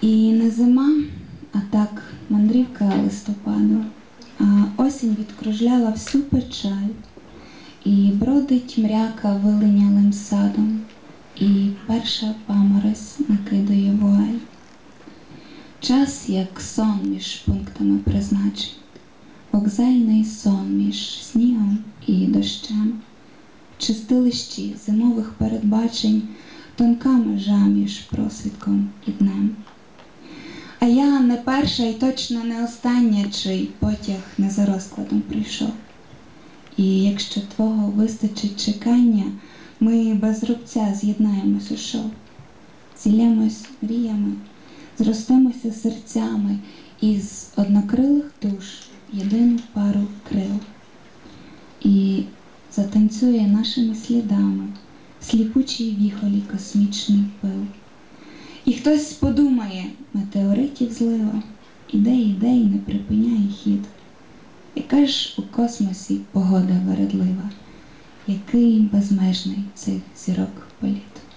І не зима, а так мандрівка листопаду, а осінь відкружляла всю печаль, і бродить мряка вилинялим садом, і перша паморозь накидає вуаль. Час, як сон між пунктами призначень, вокзальний сон між снігом і дощем, чистилищі зимових передбачень, тонка межа між просвідком і днем. А я не перша і точно не остання, чий потяг не за розкладом прийшов. І якщо твого вистачить чекання, ми без рубця з'єднаємось у шов, зіллямось мріями, зростемося серцями із однокрилих душ єдину пару крил. І затанцює нашими слідами в сліпучій віхолі космічний пил. І хтось подумає, метеоритів злива, іде, іде не припиняє хід. Яка ж у космосі погода вередлива, який безмежний цих зірок політ.